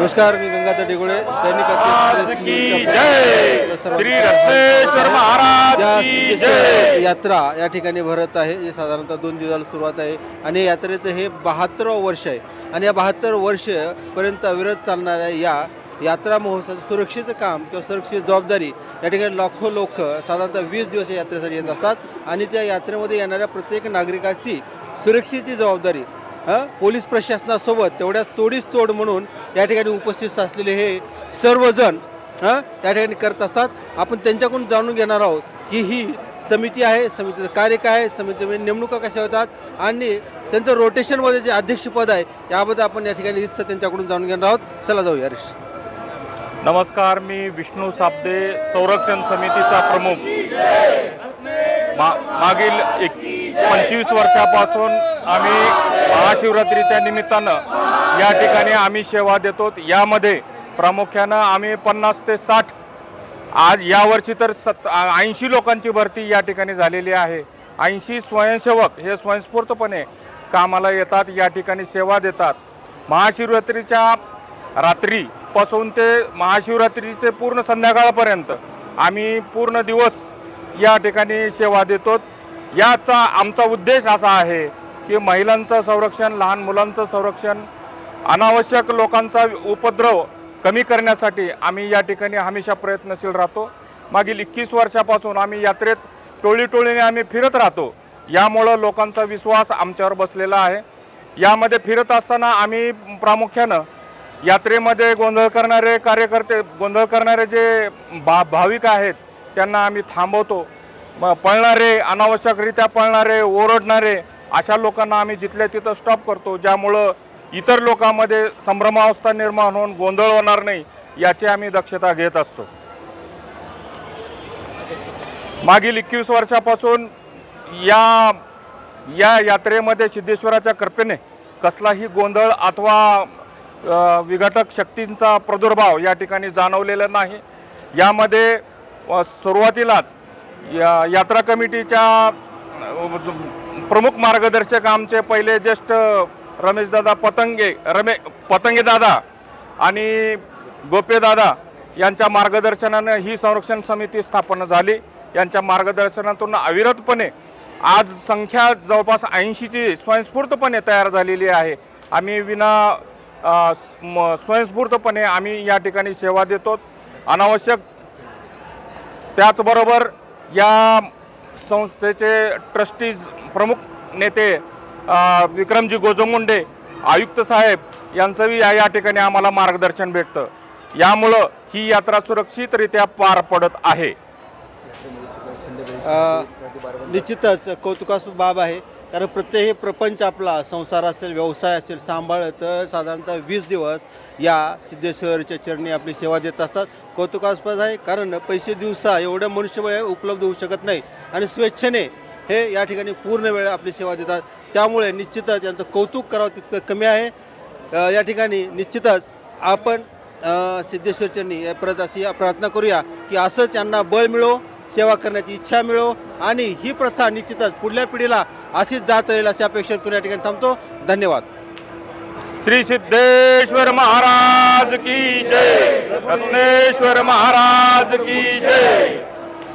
नमस्कार मी गंगाधर डेगोळे दैनिक जय यात्रा या ठिकाणी भरत आहे जे साधारणतः दोन दिवसाला सुरुवात आहे आणि यात्रेचं हे बहात्तरावं वर्ष आहे. आणि या बहात्तर वर्षपर्यंत अविरत चालणाऱ्या या यात्रा महोत्सवाचं सुरक्षेचं काम किंवा सुरक्षेची जबाबदारी या ठिकाणी लाखो लोक साधारणतः वीस दिवस या यात्रेसाठी येत असतात. आणि त्या यात्रेमध्ये येणाऱ्या प्रत्येक नागरिकाची सुरक्षेची जबाबदारी पोलीस प्रशासनासोबत तेवढ्याच तोडीस तोड म्हणून या ठिकाणी उपस्थित असलेले हे सर्वजण हां? त्या ठिकाणी करत असतात. आपण त्यांच्याकडून जाणून घेणार आहोत की ही समिती आहे समितीचं कार्य काय आहे समितीमध्ये म्हणजे नेमणुका कशा होतात आणि त्यांचं रोटेशनमध्ये जे अध्यक्षपद आहे याबद्दल आपण या ठिकाणी इथं त्यांच्याकडून जाणून घेणार आहोत. चला जाऊया हरीश. नमस्कार मी विष्णू साबदे संरक्षण समितीचा प्रमुख. मा मागील एक पंचवीस वर्षापासून आम्ही महाशिवरात्रीच्या निमित्तानं या ठिकाणी आम्ही सेवा देतो. यामध्ये प्रामुख्यानं आम्ही पन्नास ते साठ आज यावर्षी तर सत् ऐंशी लोकांची भरती या ठिकाणी झालेली आहे. ऐंशी स्वयंसेवक हे स्वयंस्फूर्तपणे कामाला येतात या ठिकाणी सेवा देतात. महाशिवरात्रीच्या रात्रीपासून ते महाशिवरात्रीचे पूर्ण संध्याकाळपर्यंत आम्ही पूर्ण दिवस या ठिकाणी सेवा देतो. याचा आमचा उद्देश असा आहे की महिलांचं संरक्षण लहान मुलांचं संरक्षण अनावश्यक लोकांचा उपद्रव कमी करण्यासाठी आम्ही या ठिकाणी हमेशा प्रयत्नशील राहतो. मागील एकवीस वर्षापासून आम्ही यात्रेत टोळी टोळीने आम्ही फिरत राहतो. यामुळं लोकांचा विश्वास आमच्यावर बसलेला आहे. यामध्ये फिरत असताना आम्ही प्रामुख्यानं यात्रेमध्ये गोंधळ करणारे कार्यकर्ते गोंधळ करणारे जे भा भाविक आहेत त्यांना आम्ही थांबवतो. म पळणारे अनावश्यकरित्या पळणारे ओरडणारे अशा लोकांना आम्ही जिथल्या तिथं स्टॉप करतो ज्यामुळं इतर लोकांमध्ये संभ्रमावस्था निर्माण होऊन गोंधळ होणार नाही याची आम्ही दक्षता घेत असतो. मागील एकवीस वर्षापासून या या यात्रेमध्ये सिद्धेश्वराच्या कृपेने कसलाही गोंधळ अथवा विघटक शक्तींचा प्रादुर्भाव या ठिकाणी जाणवलेला नाही. यामध्ये सुरुवातीलाच या यात्रा कमिटीच्या प्रमुख मार्गदर्शक आमचे पहिले ज्येष्ठ रमेशदादा पतंगे रमे पतंगे दादा आणि गोपेदादा यांच्या मार्गदर्शनानं ही संरक्षण समिती स्थापन झाली. यांच्या मार्गदर्शनातून अविरतपणे आज संख्या जवळपास ऐंशीची स्वयंस्फूर्तपणे तयार झालेली आहे. आम्ही विना म- स्वयंस्फूर्तपणे आम्ही या ठिकाणी सेवा देतो. अनावश्यक त्याचबरोबर या संस्थेचे ट्रस्टीज प्रमुख नेते विक्रमजी गोजमुंडे आयुक्त साहेब यांचंही या या ठिकाणी आम्हाला मार्गदर्शन भेटतं. यामुळं ही यात्रा सुरक्षितरित्या पार पडत आहे. निश्चितच कौतुकास्पद बाब आहे. कारण प्रत्येक हे प्रपंच आपला संसार असेल व्यवसाय असेल सांभाळत साधारणतः वीस दिवस या सिद्धेश्वरच्या चरणी आपली सेवा देत असतात. कौतुकास्पद आहे कारण पैसे दिवसा एवढं मनुष्यबळ उपलब्ध होऊ शकत नाही. आणि स्वेच्छेने हे या ठिकाणी पूर्ण वेळ आपली सेवा देतात. त्यामुळे निश्चितच यांचं कौतुक करावं तितकं कमी आहे. या ठिकाणी निश्चितच आपण सिद्धेश्वरच्यांनी परत अशी प्रार्थना करूया की असंच यांना बळ मिळो सेवा करण्याची इच्छा मिळो आणि ही प्रथा निश्चितच पुढल्या पिढीला अशीच जात राहील अशी अपेक्षा करून या ठिकाणी थांबतो. धन्यवाद. श्री सिद्धेश्वर महाराज की जय. रत्नेश्वर महाराज की जय.